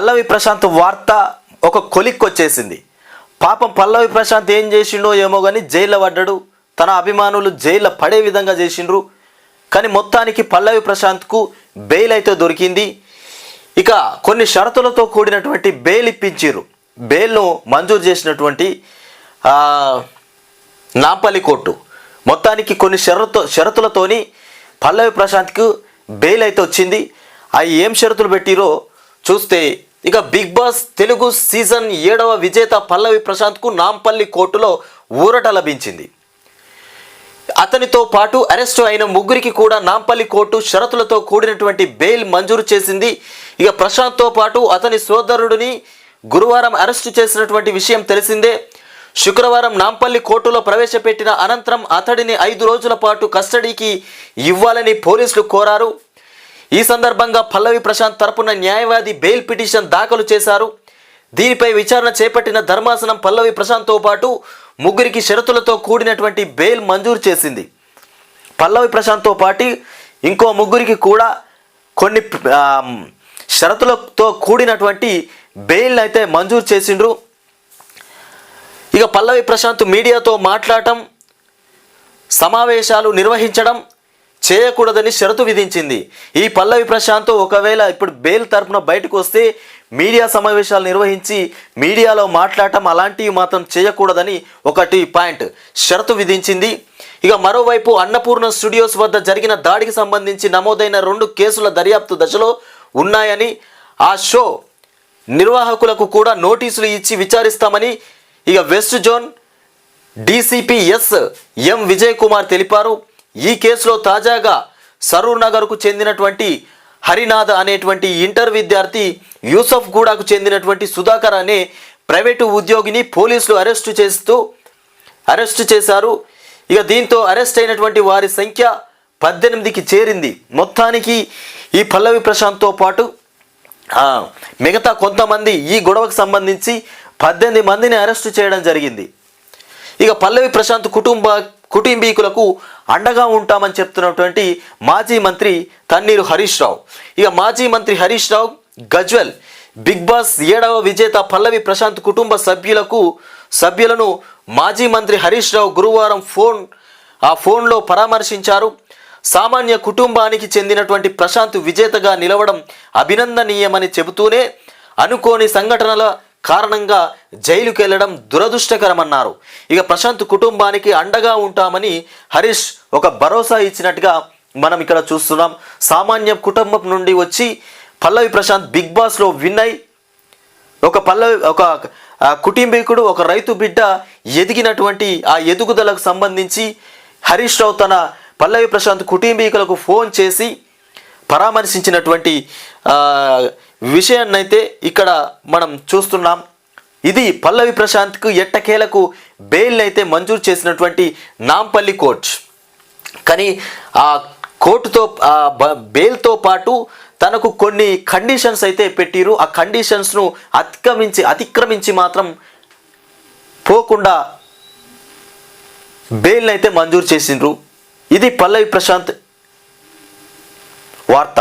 పల్లవి ప్రశాంత్ వార్త ఒక కొలిక్ వచ్చేసింది. పాపం పల్లవి ప్రశాంత్ ఏం చేసిండో ఏమో కానీ జైల్లో పడ్డాడు. తన అభిమానులు జైల్లో పడే విధంగా చేసిండ్రు. కానీ మొత్తానికి పల్లవి ప్రశాంత్కు బెయిల్ అయితే దొరికింది. ఇక కొన్ని షరతులతో కూడినటువంటి బెయిల్ ఇప్పించారు బెయిల్ను మంజూరు చేసినటువంటి నాపల్లి నాంపల్లి కోర్టు. మొత్తానికి కొన్ని షరతు షరతులతోని పల్లవి ప్రశాంత్కు బెయిల్ అయితే వచ్చింది. అవి ఏం షరతులు పెట్టిరో చూస్తే ఇక బిగ్ బాస్ తెలుగు సీజన్ ఏడవ విజేత పల్లవి ప్రశాంత్కు నాంపల్లి కోర్టులో ఊరట లభించింది. అతనితో పాటు అరెస్టు అయిన ముగ్గురికి కూడా నాంపల్లి కోర్టు షరతులతో కూడినటువంటి బెయిల్ మంజూరు చేసింది. ఇక ప్రశాంత్తో పాటు అతని సోదరుడిని గురువారం అరెస్టు చేసినటువంటి విషయం తెలిసిందే. శుక్రవారం నాంపల్లి కోర్టులో ప్రవేశపెట్టిన అనంతరం అతడిని ఐదు రోజుల పాటు కస్టడీకి ఇవ్వాలని పోలీసులు కోరారు. ఈ సందర్భంగా పల్లవి ప్రశాంత్ తరపున న్యాయవాది బెయిల్ పిటిషన్ దాఖలు చేశారు. దీనిపై విచారణ చేపట్టిన ధర్మాసనం పల్లవి ప్రశాంత్తో పాటు ముగ్గురికి షరతులతో కూడినటువంటి బెయిల్ మంజూరు చేసింది. పల్లవి ప్రశాంత్తో పాటు ఇంకో ముగ్గురికి కూడా కొన్ని షరతులతో కూడినటువంటి బెయిల్ అయితే మంజూరు చేసిండ్రు. ఇక పల్లవి ప్రశాంత్ మీడియాతో మాట్లాడటం సమావేశాలు నిర్వహించడం చేయకూడదని షరతు విధించింది. ఈ పల్లవి ప్రశాంత్ ఒకవేళ ఇప్పుడు బెయిల్ తరపున బయటకు వస్తే మీడియా సమావేశాలు నిర్వహించి మీడియాలో మాట్లాడటం అలాంటివి మాత్రం చేయకూడదని ఒకటి పాయింట్ షరతు విధించింది. ఇక మరోవైపు అన్నపూర్ణ స్టూడియోస్ వద్ద జరిగిన దాడికి సంబంధించి నమోదైన రెండు కేసుల దర్యాప్తు దశలో ఉన్నాయని ఆ షో నిర్వాహకులకు కూడా నోటీసులు ఇచ్చి విచారిస్తామని ఇక west zone DCP S M Vijay Kumar తెలిపారు. ఈ కేసులో తాజాగా సరూర్ నగర్కు చెందినటువంటి హరినాథ్ అనేటువంటి ఇంటర్ విద్యార్థి యూసఫ్ గూడాకు చెందినటువంటి సుధాకర్ అనే ప్రైవేటు ఉద్యోగిని పోలీసులు అరెస్టు చేస్తూ అరెస్టు చేశారు. ఇక దీంతో అరెస్ట్ అయినటువంటి వారి సంఖ్య పద్దెనిమిదికి చేరింది. మొత్తానికి ఈ పల్లవి ప్రశాంత్తో పాటు మిగతా కొంతమంది ఈ గొడవకు సంబంధించి పద్దెనిమిది మందిని అరెస్టు చేయడం జరిగింది. ఇక పల్లవి ప్రశాంత్ కుటుంబ కుటుంబీకులకు అండగా ఉంటామని చెప్తున్నటువంటి మాజీ మంత్రి తన్నీరు హరీష్ రావు. ఇక మాజీ మంత్రి హరీష్ రావు గజ్వెల్ బిగ్ బాస్ ఏడవ విజేత పల్లవి ప్రశాంత్ కుటుంబ సభ్యులకు సభ్యులను మాజీ మంత్రి హరీష్ రావు గురువారం ఫోన్ ఆ ఫోన్లో పరామర్శించారు. సామాన్య కుటుంబానికి చెందినటువంటి ప్రశాంత్ విజేతగా నిలవడం అభినందనీయమని చెబుతూనే అనుకోని సంఘటనల కారణంగా జైలుకి వెళ్ళడం దురదృష్టకరమన్నారు. ఇక ప్రశాంత్ కుటుంబానికి అండగా ఉంటామని హరీష్ ఒక భరోసా ఇచ్చినట్టుగా మనం ఇక్కడ చూస్తున్నాం. సామాన్య కుటుంబం నుండి వచ్చి పల్లవి ప్రశాంత్ బిగ్ బాస్లో విన్ అయి ఒక పల్లవి ఒక కుటుంబీకుడు ఒక రైతు బిడ్డ ఎదిగినటువంటి ఆ ఎదుగుదలకు సంబంధించి హరీష్ రావు తన పల్లవి ప్రశాంత్ కుటుంబీకులకు ఫోన్ చేసి పరామర్శించినటువంటి విషయాన్నైతే ఇక్కడ మనం చూస్తున్నాం. ఇది పల్లవి ప్రశాంత్కు ఎట్టకేలకు బెయిల్ అయితే మంజూరు చేసినటువంటి నాంపల్లి కోర్ట్. కానీ ఆ కోర్టుతో ఆ బెయిల్తో పాటు తనకు కొన్ని కండిషన్స్ అయితే పెట్టిరు. ఆ కండిషన్స్ను అతిక్రమించి అతిక్రమించి మాత్రం పోకుండా బెయిల్ని అయితే మంజూరు చేసిండ్రు. ఇది పల్లవి ప్రశాంత్ వార్త.